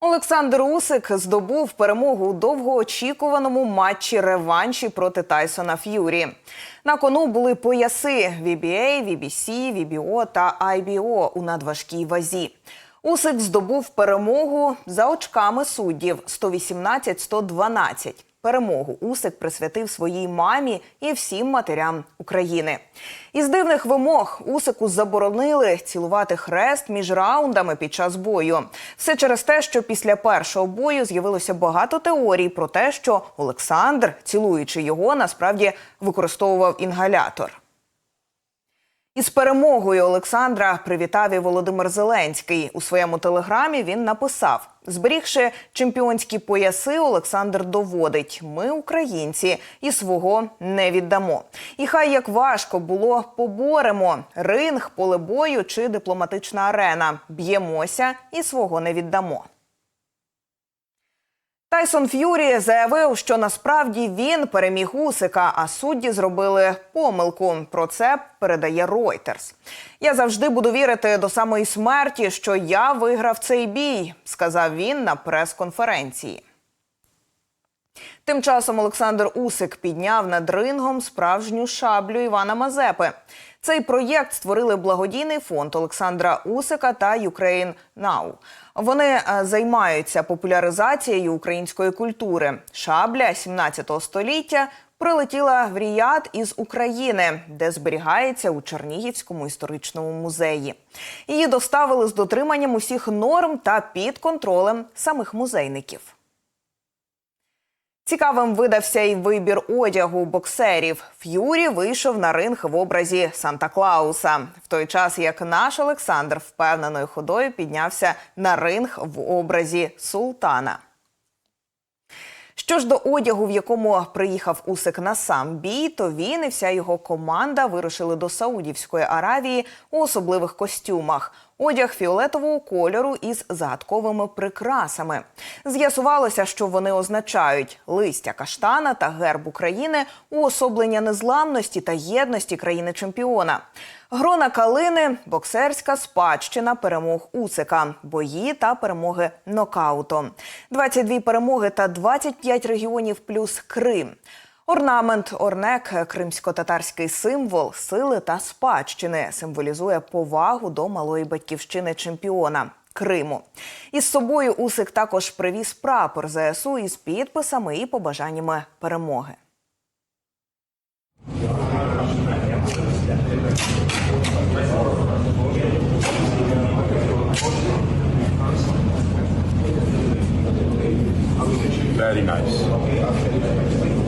Олександр Усик здобув перемогу у довгоочікуваному матчі реванші проти Тайсона Ф'юрі. На кону були пояси VBA, VBC, VBO та IBO у надважкій вазі. Усик здобув перемогу за очками суддів 118-112. Перемогу Усик присвятив своїй мамі і всім матерям України. Із дивних вимог Усику заборонили цілувати хрест між раундами під час бою. Все через те, що після першого бою з'явилося багато теорій про те, що Олександр, цілуючи його, насправді використовував інгалятор. Із перемогою Олександра привітав і Володимир Зеленський. У своєму телеграмі він написав: зберігши чемпіонські пояси, Олександр доводить: ми українці і свого не віддамо. І хай як важко було, поборемо ринг, поле бою чи дипломатична арена. Б'ємося і свого не віддамо. Тайсон Ф'юрі заявив, що насправді він переміг Усика, а судді зробили помилку. Про це передає Reuters. Я завжди буду вірити до самої смерті, що я виграв цей бій, сказав він на прес-конференції. Тим часом Олександр Усик підняв над рингом справжню шаблю Івана Мазепи. Цей проєкт створили благодійний фонд Олександра Усика та Ukraine Now. Вони е, займаються популяризацією української культури. Шабля 17 століття прилетіла в Ріяд із України, де зберігається у Чернігівському історичному музеї. Її доставили з дотриманням усіх норм та під контролем самих музейників. Цікавим видався й вибір одягу боксерів. Ф'юрі вийшов на ринг в образі Санта Клауса, в той час як наш Олександр впевненою ходою піднявся на ринг в образі султана. Що ж до одягу, в якому приїхав Усик на сам бій, то він і вся його команда вирушили до Саудівської Аравії у особливих костюмах. Одяг фіолетового кольору із загадковими прикрасами. З'ясувалося, що вони означають листя каштана та герб України уособлення незламності та єдності країни-чемпіона. Грона калини, боксерська спадщина перемог Усика, бої та перемоги нокаутом. 22 перемоги та 25 регіонів плюс Крим. Орнамент орнек, кримсько-татарський символ сили та спадщини, символізує повагу до малої батьківщини чемпіона. Криму із собою Усик також привіз прапор ЗСУ із підписами і побажаннями перемоги. Very nice.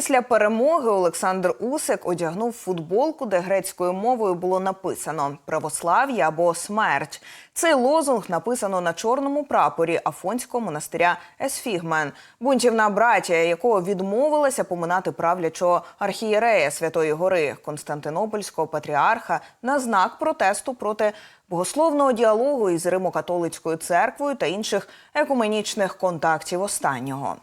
Після перемоги Олександр Усик одягнув футболку, де грецькою мовою було написано православ'я або смерть. Цей лозунг написано на чорному прапорі Афонського монастиря Есфігмен, бунтівна братія, якого відмовилася поминати правлячого архієрея Святої Гори Константинопольського патріарха на знак протесту проти богословного діалогу із Римо-католицькою церквою та інших екуменічних контактів останнього.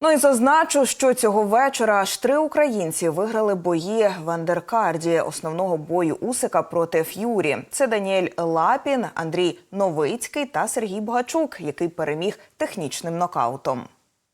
Ну і зазначу, що цього вечора аж три українці виграли бої в андеркарді основного бою Усика проти Ф'юрі. Це Даніель Лапін, Андрій Новицький та Сергій Богачук, який переміг технічним нокаутом.